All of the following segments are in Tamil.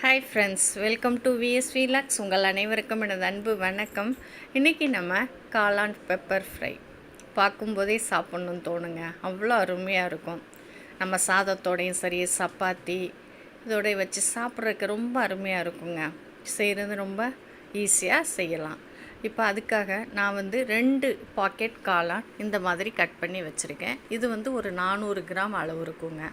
Hi friends welcome to VSV logs உங்கள் அனைவருக்கும் எனது அன்பு வணக்கம். இன்றைக்கி நம்ம காளான் பெப்பர் ஃப்ரை பார்க்கும்போதே சாப்பிட்ணுன்னு தோணுங்க. அவ்வளோ அருமையாக இருக்கும். நம்ம சாதத்தோடையும் சரி சப்பாத்தி இதோடய வச்சு சாப்பிட்றதுக்கு ரொம்ப அருமையாக இருக்குங்க. செய்கிறது ரொம்ப ஈஸியாக செய்யலாம். இப்போ அதுக்காக நான் வந்து ரெண்டு பாக்கெட் காளான் இந்த மாதிரி கட் பண்ணி வச்சுருக்கேன். இது வந்து ஒரு நானூறு கிராம் அளவு இருக்குங்க.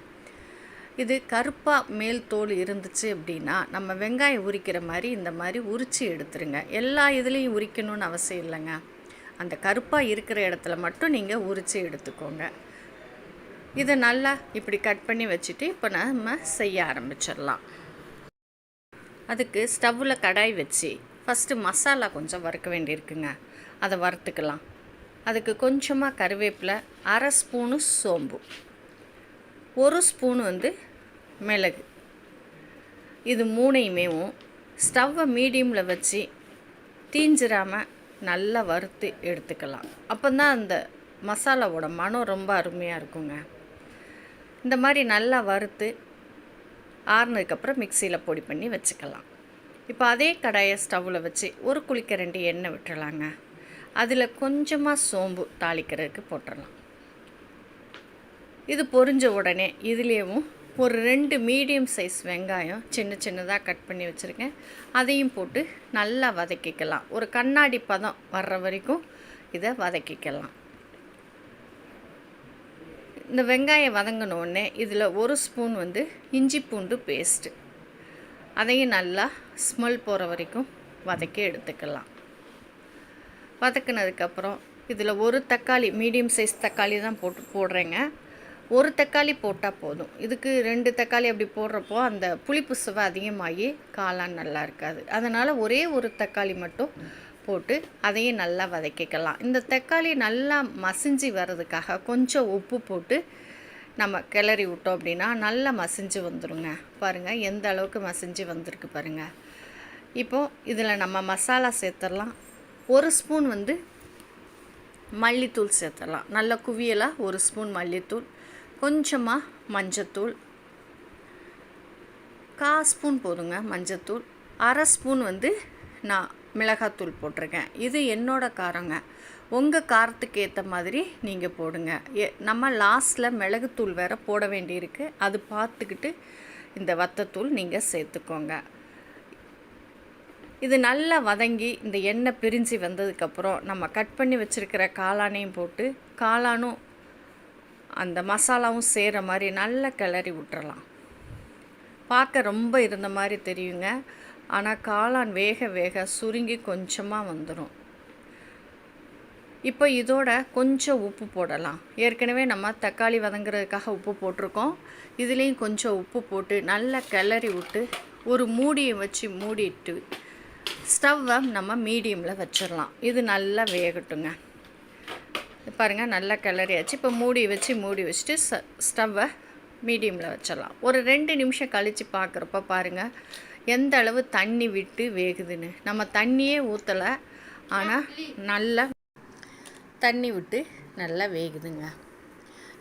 இது கருப்பாக மேல் தோல் இருந்துச்சு அப்படின்னா நம்ம வெங்காயம் உரிக்கிற மாதிரி இந்த மாதிரி உரித்து எடுத்துருங்க. எல்லா இதுலேயும் உரிக்கணும்னு அவசியம் இல்லைங்க. அந்த கருப்பாக இருக்கிற இடத்துல மட்டும் நீங்கள் உரித்து எடுத்துக்கோங்க. இதை நல்லா இப்படி கட் பண்ணி வச்சுட்டு இப்போ நம்ம செய்ய ஆரம்பிச்சிடலாம். அதுக்கு ஸ்டவ்வில் கடாய் வச்சு ஃபஸ்ட்டு மசாலா கொஞ்சம் வறுக்க வேண்டியிருக்குங்க. அதை வறுத்துக்கலாம். அதுக்கு கொஞ்சமாக கருவேப்பிலை அரை ஸ்பூனு சோம்பு. ஒரு ஸ்பூன் வந்து மிளகு. இது மூணையுமேவும் ஸ்டவ்வை மீடியமில் வச்சு தீஞ்சிராமல் நல்லா வறுத்து எடுத்துக்கலாம். அப்போ தான் அந்த மசாலாவோட மனம் ரொம்ப அருமையாக இருக்குங்க. இந்த மாதிரி நல்லா வறுத்து ஆறுனதுக்கப்புறம் மிக்சியில் பொடி பண்ணி வச்சுக்கலாம். இப்போ அதே கடாயை ஸ்டவ்வில் வச்சு ஒரு குளிக்க ரெண்டு எண்ணெய் விட்டுறலாங்க. அதில் கொஞ்சமாக சோம்பு தாளிக்கிறதுக்கு போட்டுடலாம் இது பொரிஞ்ச உடனே இதுலேயும் ஒரு ரெண்டு மீடியம் சைஸ் வெங்காயம் சின்ன சின்னதாக கட் பண்ணி வச்சுருக்கேன். அதையும் போட்டு நல்லா வதக்கிக்கலாம். ஒரு கண்ணாடி பதம் வர்ற வரைக்கும் இதை வதக்கிக்கலாம். இந்த வெங்காயம் வதங்கினோடனே இதில் ஒரு ஸ்பூன் வந்து இஞ்சி பூண்டு பேஸ்ட்டு அதையும் நல்லா ஸ்மெல் போகிற வரைக்கும் வதக்கி எடுத்துக்கலாம். வதக்கினதுக்கப்புறம் இதில் ஒரு தக்காளி மீடியம் சைஸ் தக்காளி தான் போட்டு போடுறேங்க. ஒரு தக்காளி போட்டால் போதும். இதுக்கு ரெண்டு தக்காளி அப்படி போடுறப்போ அந்த புளிப்பு சுவை அதிகமாகி காளான் நல்லா இருக்காது. அதனால் ஒரே ஒரு தக்காளி மட்டும் போட்டு அதையும் நல்லா வதக்கிக்கலாம். இந்த தக்காளி நல்லா மசிஞ்சு வர்றதுக்காக கொஞ்சம் உப்பு போட்டு நம்ம கிளறி விட்டோம் அப்படின்னா நல்லா மசிஞ்சு வந்துடுங்க பாருங்கள் எந்த அளவுக்கு மசிஞ்சு வந்திருக்கு பாருங்கள் இப்போது இதில் நம்ம மசாலா சேர்த்துடலாம். ஒரு ஸ்பூன் வந்து மல்லித்தூள் சேர்த்துடலாம். நல்லா குவியலாக ஒரு ஸ்பூன் மல்லித்தூள். கொஞ்சமாக மஞ்சத்தூள். கா ஸ்பூன் போதுங்க மஞ்சத்தூள். அரை ஸ்பூன் வந்து நான் மிளகாத்தூள் போட்டிருக்கேன். இது என்னோட காரங்க. உங்கள் காரத்துக்கு ஏற்ற மாதிரி நீங்கள் போடுங்க. எ நம்ம லாஸ்ட்டில் மிளகுத்தூள் வேறு போட வேண்டியிருக்கு. அது பார்த்துக்கிட்டு இந்த வத்தத்தூள் நீங்கள் சேர்த்துக்கோங்க. இது நல்லா வதங்கி இந்த எண்ணெய் பிரிஞ்சு வந்ததுக்கப்புறம் நம்ம கட் பண்ணி வச்சுருக்கிற காளானையும் போட்டு காளானும் அந்த மசாலாவும் செய்கிற மாதிரி நல்லா கிளறி விட்டுறலாம். பார்க்க ரொம்ப இருந்த மாதிரி தெரியுங்க. ஆனால் காளான் வேக வேக சுருங்கி கொஞ்சமாக வந்துடும் இப்போ இதோட கொஞ்சம் உப்பு போடலாம். ஏற்கனவே நம்ம தக்காளி வதங்குறதுக்காக உப்பு போட்டிருக்கோம். இதுலேயும் கொஞ்சம் உப்பு போட்டு நல்லா கிளறி விட்டு ஒரு மூடியை வச்சு மூடிட்டு ஸ்டவ்வை நம்ம மீடியமில் வச்சிடலாம். இது நல்லா வேகட்டுங்க. பாருங்கள் நல்லா கிளறியாச்சு. இப்போ மூடி வச்சு மூடி வச்சுட்டு ச ஸ்டவ்வை மீடியமில் வச்சிடலாம். ஒரு ரெண்டு நிமிஷம் கழித்து பார்க்குறப்ப பாருங்கள் எந்த அளவு தண்ணி விட்டு வேகுதுன்னு. நம்ம தண்ணியே ஊற்றலை ஆனால் நல்லா தண்ணி விட்டு நல்லா வேகுதுங்க.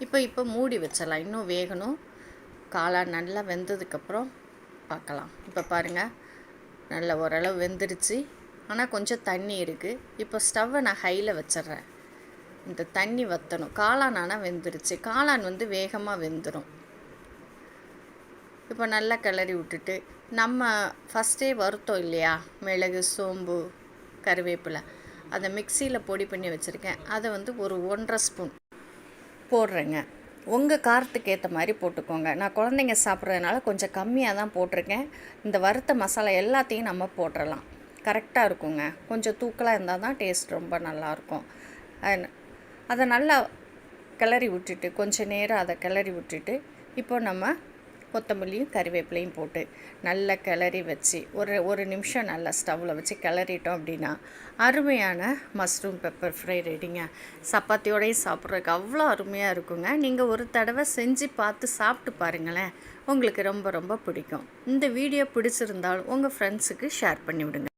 இப்போ இப்போ மூடி வச்சிடலாம். இன்னும் வேகணும். காளான் நல்லா வெந்ததுக்கப்புறம் பார்க்கலாம் இப்போ பாருங்கள் நல்லா ஓரளவு வெந்துருச்சு. ஆனால் கொஞ்சம் தண்ணி இருக்குது இப்போ ஸ்டவ்வை நான் ஹையில் வச்சிட்றேன். இந்த தண்ணி வற்றணும் காளான் ஆனால் வெந்துருச்சு. காளான் வந்து வேகமாக வெந்துடும் இப்போ நல்லா கிளறி விட்டுட்டு நம்ம ஃபஸ்ட்டே வருத்தோம் இல்லையா? மிளகு சோம்பு கருவேப்பிலை. அதை மிக்சியில் பொடி பண்ணி வச்சுருக்கேன். அதை வந்து ஒரு ஒன்றரை ஸ்பூன் போடுறேங்க. உங்கள் காரத்துக்கு ஏற்ற மாதிரி போட்டுக்கோங்க. நான் குழந்தைங்க சாப்பிட்றதுனால கொஞ்சம் கம்மியாக தான் போட்டிருக்கேன். இந்த வறுத்த மசாலா எல்லாத்தையும் நம்ம போட்டுடலாம் கரெக்டாக இருக்குங்க. கொஞ்சம் தூக்கலாக இருந்தால் தான் டேஸ்ட் ரொம்ப நல்லாயிருக்கும் அதை நல்லா கிளறி விட்டுட்டு கொஞ்சம் நேரம் அதை கிளறி விட்டுட்டு இப்போ நம்ம கொத்தமல்லியும் கறிவேப்பிலையும் போட்டு நல்லா கிளறி வச்சு ஒரு ஒரு நிமிஷம் நல்லா ஸ்டவ்வில் வச்சு கிளறிட்டோம் அப்படின்னா அருமையான மஷ்ரூம் பெப்பர் ஃப்ரை ரெடிங்க சப்பாத்தியோடையும் சாப்பிட்றதுக்கு அவ்வளோ அருமையாக இருக்குங்க. நீங்கள் ஒரு தடவை செஞ்சு பார்த்து சாப்பிட்டு பாருங்களேன். உங்களுக்கு ரொம்ப ரொம்ப பிடிக்கும். இந்த வீடியோ பிடிச்சிருந்தாலும் உங்கள் ஃப்ரெண்ட்ஸுக்கு ஷேர் பண்ணிவிடுங்க